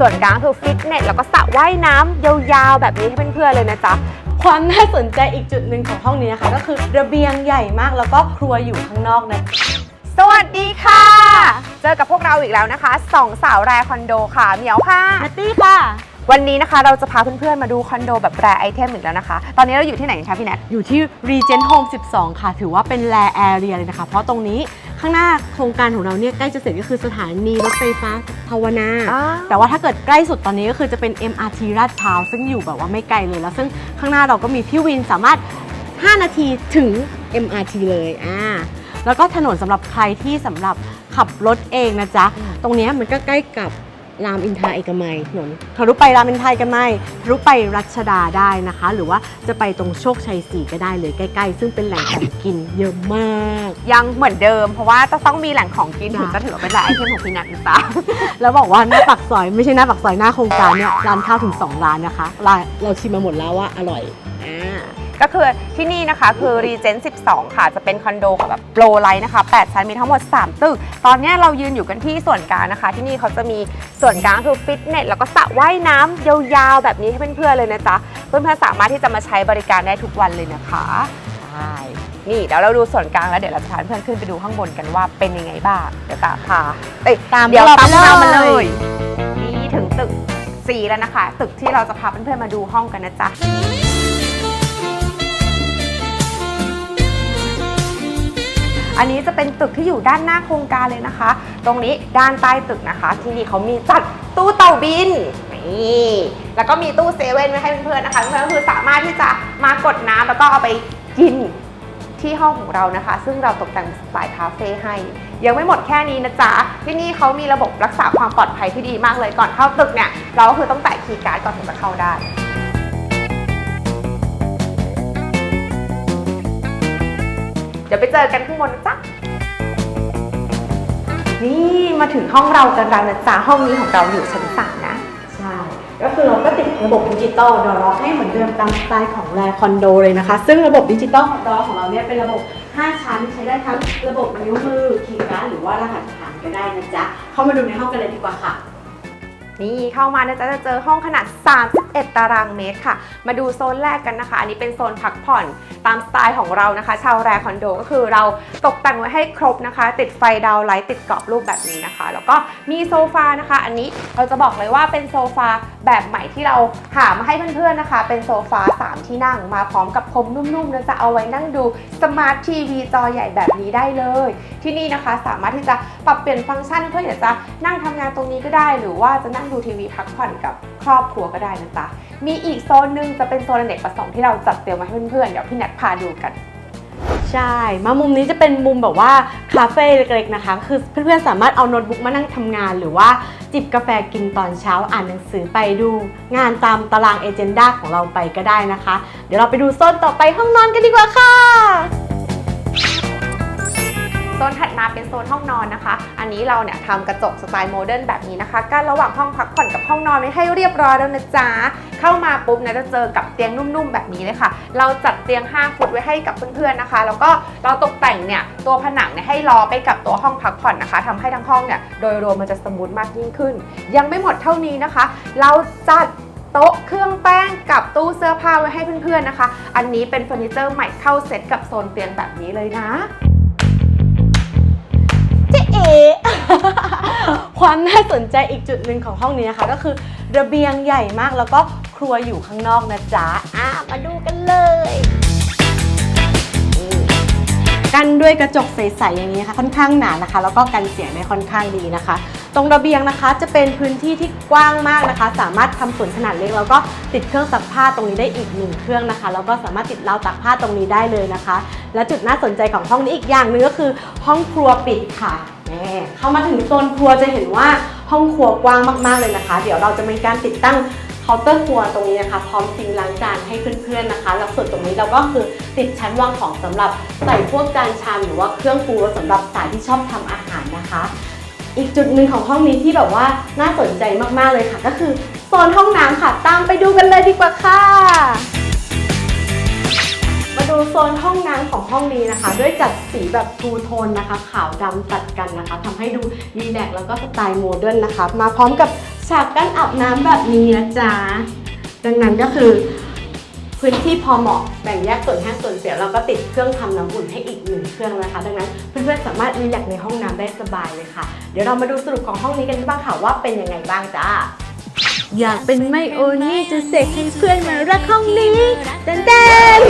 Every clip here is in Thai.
ส่วนกลางคือฟิตเนสแล้วก็สระว่ายน้ำยาวๆ แบบนี้ให้เพื่อนๆเลยนะจ๊ะความน่าสนใจอีกจุดหนึ่งของห้องนี้นะคะ ก็คือระเบียงใหญ่มากแล้วก็ครัวอยู่ข้างนอกนะสวัสดีค่ะ เจอกับพวกเราอีกแล้วนะคะสองสาวแรคอนโดค่ะเหมียวค่ะนัตตี้ค่ะ วันนี้นะคะเราจะพาเพื่อนๆมาดูคอนโดแบบแรไอเทมอีกแล้วนะคะ ตอนนี้เราอยู่ที่ไหนคะพี่แนทอยู่ที่ Regent Home 12 ค่ะ ถือว่าเป็นแลแอเรียเลยนะคะ เพราะตรงนี้ ข้างหน้าโครงการของเราเนี่ยใกล้จะเสร็จก็คือสถานีรถไฟฟ้าภาวนาแต่ว่าถ้าเกิดใกล้สุดตอนนี้ก็คือจะเป็น MRT ลาดพร้าวซึ่งอยู่แบบว่าไม่ไกลเลยแล้ว ซึ่งข้างหน้าเราก็มีพี่วินสามารถ 5 นาทีถึง MRT เลยอ่าแล้วก็ถนนสำหรับใครที่สำหรับขับรถเองนะจ๊ะ ตรงเนี้ยมันก็ใกล้กับ รามอินทราเอกมัยถนนทะลุไปรามอินทราเอกมัยทะลุไปรัชดาได้นะคะ หรือว่าจะไปตรงโชคชัยสี่ก็ได้เลยใกล้ ๆ ซึ่งเป็นแหล่งของกินเยอะมาก ยังเหมือนเดิม เพราะว่าจะต้องมีแหล่งของกินจ้ะ ถึงจะถือว่าเป็นแรไอเทมของพี่แนทนะจ๊ะแล้วบอกว่าหน้าปากซอยไม่ใช่หน้าปากซอยหน้าโครงการเนี่ยร้านข้าวถึง 2 ร้านนะคะร้านเราชิมมาหมดแล้วว่าอร่อย อ่า ก็คือที่นี่นะคะคือ Regent 12 ค่ะ จะเป็นคอนโดแบบโปรไลท์นะคะ 8 ชั้นมีทั้งหมด 3 ตึก ตอนนี้เรายืนอยู่กันที่ส่วนกลางนะคะ ที่นี่เขาจะมีส่วนกลางคือฟิตเนสแล้วก็สระว่ายน้ำยาวๆ แบบนี้ให้เพื่อนๆเลยนะจ๊ะ เพื่อนๆสามารถที่จะมาใช้บริการได้ทุกวันเลยนะคะใช่นี่เดี๋ยวเราดูส่วนกลางแล้วเดี๋ยวเราจะพาเพื่อนๆขึ้นไปดูข้างบนกันว่าเป็นยังไงบ้างเดี๋ยวตามพาเอ้ยตามเดี๋ยวพวกตามเราเราไปมาเลเลยยนี่ถึงตึก4แล้วนะคะ ตึกที่เราจะพาเพื่อนๆมาดูห้องกันนะจ๊ะ อันนี้จะเป็นตึกที่อยู่ด้านหน้าโครงการเลยนะคะ ตรงนี้ด้านใต้ตึกนะคะ ที่นี่เขามีจัดตู้เต่าบินนี่แล้วก็มีตู้เซเว่นไว้ให้เพื่อนๆนะคะ เพื่อนๆก็คือสามารถที่จะมากดน้ำแล้วก็เอาไปกินที่ห้องของเรานะคะ ซึ่งเราตกแต่งสไตล์คาเฟ่ให้ ยังไม่หมดแค่นี้นะจ๊ะ ที่นี่เขามีระบบรักษาความปลอดภัยที่ดีมากเลยก่อนเข้าตึกเนี่ย เราก็คือต้องแตะคีย์การ์ดก่อนถึงจะเข้าได้ เดี๋ยวไปเจอกันข้างบนนะจ๊ะนี่มาถึงห้องเรากันแล้วนะจ๊ะห้องนี้ของเราอยู่ชั้นสามนะ ใช่ ก็คือเราก็ติดระบบดิจิตอลดอร็อกให้เหมือนเดิมตามสไตล์ของแลคอนโดเลยนะคะ ซึ่งระบบดิจิตอลของดอของเราเนี่ยเป็นระบบ 5 ชั้นใช้ได้ทั้งระบบนิ้วมือคีย์การ์ดหรือว่ารหัสผ่านก็ได้นะจ๊ะ เข้ามาดูในห้องกันเลยดีกว่าค่ะ นี่เข้ามานะจ๊ะจะเจอห้องขนาด 31 ตารางเมตรค่ะ มาดูโซนแรกกันนะคะ อันนี้เป็นโซนพักผ่อนตามสไตล์ของเรานะคะ ชาวแรคอนโดก็คือเราตกแต่งไว้ให้ครบนะคะ ติดไฟดาวไลท์ติดกรอบรูปแบบนี้นะคะ แล้วก็มีโซฟานะคะ อันนี้เราจะบอกเลยว่าเป็นโซฟาแบบใหม่ที่เราหามาให้เพื่อนๆนะคะ เป็นโซฟา 3 ที่นั่งมาพร้อมกับพรมนุ่มๆนะจะเอาไว้นั่งดูสมาร์ททีวีจอใหญ่แบบนี้ได้เลย ที่นี่นะคะสามารถที่จะปรับเปลี่ยนฟังก์ชันเพื่ออยากจะนั่งทำงานตรงนี้ก็ได้ หรือว่าจะนั่งดูทีวีพักผ่อนกับครอบครัวก็ได้นะจ๊ะ มีอีกโซนหนึ่งจะเป็นโซนอเนกประสงค์ที่เราจัดเตรียมมาให้เพื่อนๆ เดี๋ยวพี่แนทพาดูกัน ใช่ มามุมนี้จะเป็นมุมแบบว่าคาเฟ่เล็กๆนะคะ คือเพื่อนๆสามารถเอาโน้ตบุ๊กมานั่งทำงาน หรือว่าจิบกาแฟกินตอนเช้าอ่านหนังสือไปดู งานตามตารางเอเจนดาของเราไปก็ได้นะคะ เดี๋ยวเราไปดูโซนต่อไปห้องนอนกันดีกว่าค่ะ นี้เราเนี่ยทำกระจกสไตล์โมเดิร์นแบบนี้นะคะกั้นระหว่างห้องพักผ่อนกับห้องนอนไว้ให้เรียบร้อยแล้วนะจ๊ะ เข้ามาปุ๊บนะจะเจอกับเตียงนุ่มๆแบบนี้เลยค่ะ เราจัดเตียง 5 ฟุตไว้ให้กับเพื่อนๆนะคะ แล้วก็เราตกแต่งเนี่ยตัวผนังเนี่ยให้ล้อไปกับตัวห้องพักผ่อนนะคะทำให้ทั้งห้องเนี่ยโดยรวมมันจะสมูทมากยิ่งขึ้น ยังไม่หมดเท่านี้นะคะ เราจัดโต๊ะเครื่องแป้งกับตู้เสื้อผ้าไว้ให้เพื่อนๆนะคะ อันนี้เป็นเฟอร์นิเจอร์ใหม่เข้าเซ็ตกับโซนเตียงแบบนี้เลยนะ เจ๊เอ ความน่าสนใจอีกจุดหนึ่งของห้องนี้นะคะ ก็คือระเบียงใหญ่มากแล้วก็ครัวอยู่ข้างนอกนะจ๊ะอะมาดูกันเลยกันด้วยกระจกใสๆอย่างนี้ค่ะค่อนข้างหนานะคะ แล้วก็กันเสียงได้ค่อนข้างดีนะคะ ตรงระเบียงนะคะจะเป็นพื้นที่ที่กว้างมากนะคะ สามารถทำสวนขนาดเล็กแล้วก็ติดเครื่องซักผ้าตรงนี้ได้อีกหนึ่งเครื่องนะคะแล้วก็สามารถติดราวตากผ้าตรงนี้ได้เลยนะคะ และจุดน่าสนใจของห้องนี้อีกอย่างหนึ่งก็คือ ห้องครัวปิดค่ะ เข้ามาถึงโซนครัวจะเห็นว่าห้องครัวกว้างมากๆเลยนะคะ เดี๋ยวเราจะมีการติดตั้งเคาน์เตอร์ครัวตรงนี้นะคะ พร้อมซิงล้างจานให้เพื่อนๆนะคะแล้วส่วนตรงนี้เราก็คือติดชั้นวางของสำหรับใส่พวกจานชามหรือว่าเครื่องปรุงรสสำหรับสายที่ชอบทำอาหารนะคะ อีกจุดหนึ่งของห้องนี้ที่แบบว่าน่าสนใจมากๆเลยค่ะ ก็คือโซนห้องน้ำค่ะตามไปดูกันเลยดีกว่าค่ะ ดูโซนห้องน้ำของห้องนี้นะคะ ด้วยจัดสีแบบทูโทนนะคะ ขาวดำตัดกันนะคะทำให้ดูรีแลกซ์แล้วก็สไตล์โมเดิร์นนะคะ มาพร้อมกับฉากกั้นอาบน้ำแบบนี้นะจ๊ะ ดังนั้นก็คือ พื้นที่พอเหมาะแบ่งแยกส่วนแห้งส่วนเสียเราก็ติดเครื่องทำน้ำอุ่นให้อีกหนึ่งเครื่องนะคะ ดังนั้นเพื่อนๆสามารถรีแลกซ์ในห้องน้ำได้สบายเลยค่ะ เดี๋ยวเรามาดูสรุปของห้องนี้กันบ้างค่ะว่าเป็นยังไงบ้างจ้าอยากเป็นไมโอนี่จะเสกให้เพื่อนมารักห้องนี้แดนแดน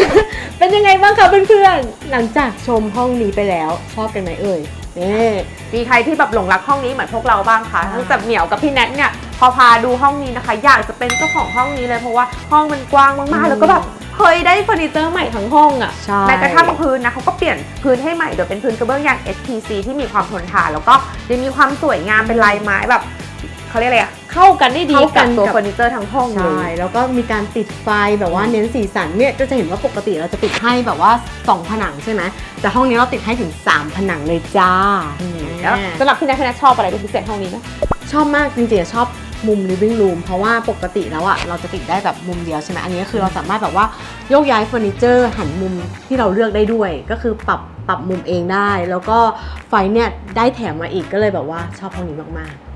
เป็นยังไงบ้างคะเพื่อนๆ หลังจากชมห้องนี้ไปแล้ว ชอบกันไหมเอ่ยนี่มีใครที่แบบหลงรักห้องนี้เหมือนพวกเราบ้างคะใช่ทั้งจากเหมียวกับพี่แนทเนี่ยพอพาดูห้องนี้นะคะ อยากจะเป็นเจ้าของห้องนี้เลยเพราะว่าห้องมันกว้างมากๆ แล้วก็แบบเฮ้ยได้เฟอร์นิเจอร์ใหม่ทั้งห้องอะใช่แม้กระทั่งพื้นนะเขาก็เปลี่ยนพื้นให้ใหม่โดยเป็นพื้นกระเบื้องยาง SPC ที่มีความทนทานแล้วก็ยังมีความสวยงามเป็นลายไม้แบบ เขาเรียกอะไรอะเข้ากันได้ดีเข้ากักับนตัวกับ เฟอร์นิเจอร์ทั้งห้องเลใช่ย แล้วก็มีการติดไฟแบบว่าเน้นสีสันเนี่ยก็จะเห็นว่าปกติเราจะติดให้แบบว่า2ผนังใช่ไหมแต่ห้องนี้เราติดให้ถึง 3 ผนังเลยจ้าแล้วสำหรับพี่แนทพี่แนทชอบอะไรเป็นพิเศษห้องนี้ไหม ชอบมากจริงๆอะชอบมุม living room เพราะว่าปกติแล้วอะเราจะติดได้แบบมุมเดียวใช่ไหมอันนี้คือเราสามารถแบบว่าโยกย้ายเฟอร์นิเจอร์หันมุมที่เราเลือกได้ด้วย ก็คือปรับปรับมุมเองได้ แล้วก็ไฟเนี่ยได้แถมมาอีกก็เลยแบบว่าชอบห้องนี้มากๆอืม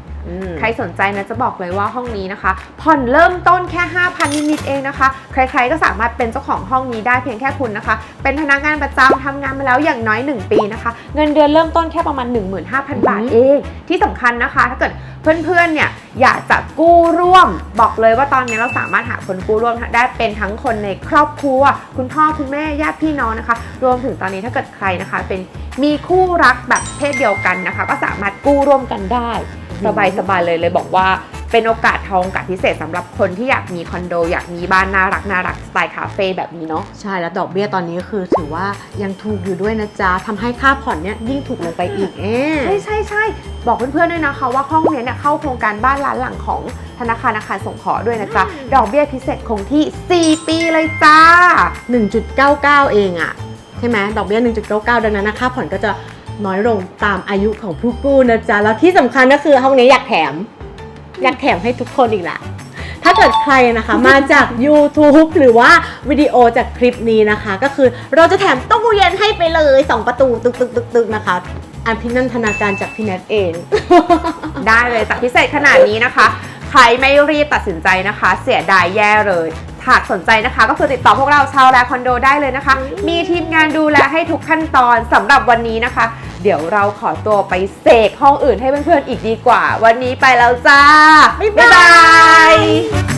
ใครสนใจนะจะบอกเลยว่าห้องนี้นะคะ ผ่อนเริ่มต้นแค่ 5,000นิดๆเองนะคะ ใครๆก็สามารถเป็นเจ้าของห้องนี้ได้เพียงแค่คุณนะคะ เป็นพนักงานประจำทำงานมาแล้วอย่างน้อย 1 ปีนะคะ เงินเดือนเริ่มต้นแค่ประมาณ 15,000 บาทอืมเอง ที่สำคัญนะคะ ถ้าเกิดเพื่อนๆเนี่ยอยากจะกู้ร่วม บอกเลยว่าตอนนี้เราสามารถหาคนกู้ร่วมได้เป็นทั้งคนในครอบครัว คุณพ่อคุณแม่ญาติพี่น้องนะคะ รวมถึงตอนนี้ถ้าเกิดใครนะคะ เป็นมีคู่รักแบบเพศเดียวกันนะคะ ก็สามารถกู้ร่วมกันได้ สบายสบายๆเลยเลยบอกว่าเป็นโอกาสทองโอกาสพิเศษสำหรับคนที่อยากมีคอนโด อยากมีบ้านน่ารักน่ารักสไตล์คาเฟ่แบบนี้เนาะ ใช่แล้วดอกเบี้ยตอนนี้ก็คือถือว่ายังถูกอยู่ด้วยนะจ๊ะทำให้ค่าผ่อนเนี่ยยิ่งถูกลงไปอีกเอ๊ะ ใช่ใช่ใช่บอกเพื่อนๆด้วยนะคะว่าห้องเนี้ยเนี่ยเข้าโครงการบ้านล้านหลังของธนาคารอาคารสงเคราะห์ด้วยนะจ๊ะ ดอกเบี้ยพิเศษคงที่ 4 ปีเลยจ้า 1.99 เองอะใช่ไหมดอกเบี้ย 1.99 ดังนั้นนะค่าผ่อนก็จะ น้อยลงตามอายุของผู้กู้นะจ๊ะ แล้วที่สำคัญก็คือห้องนี้อยากแถม อยากแถมให้ทุกคนอีกละถ้าเกิดใครนะคะมาจาก YouTube หรือว่าวิดีโอจากคลิปนี้นะคะ ก็คือเราจะแถมตู้เย็นให้ไปเลย 2 ประตูตึกตึกตึกตึกนะคะอันพินันทนาการจากพี่แนทเอง ได้เลยจากพิเศษขนาดนี้นะคะ ใครไม่รีบตัดสินใจนะคะ เสียดายแย่เลย หากสนใจนะคะ ก็คือติดต่อพวกเราชาวแลคอนโดได้เลยนะคะ มีทีมงานดูแลให้ทุกขั้นตอนสำหรับวันนี้นะคะ เดี๋ยวเราขอตัวไปเสกห้องอื่นให้เพื่อนๆอีกดีกว่า วันนี้ไปแล้วจ้า บ๊ายบายบ๊ายบาย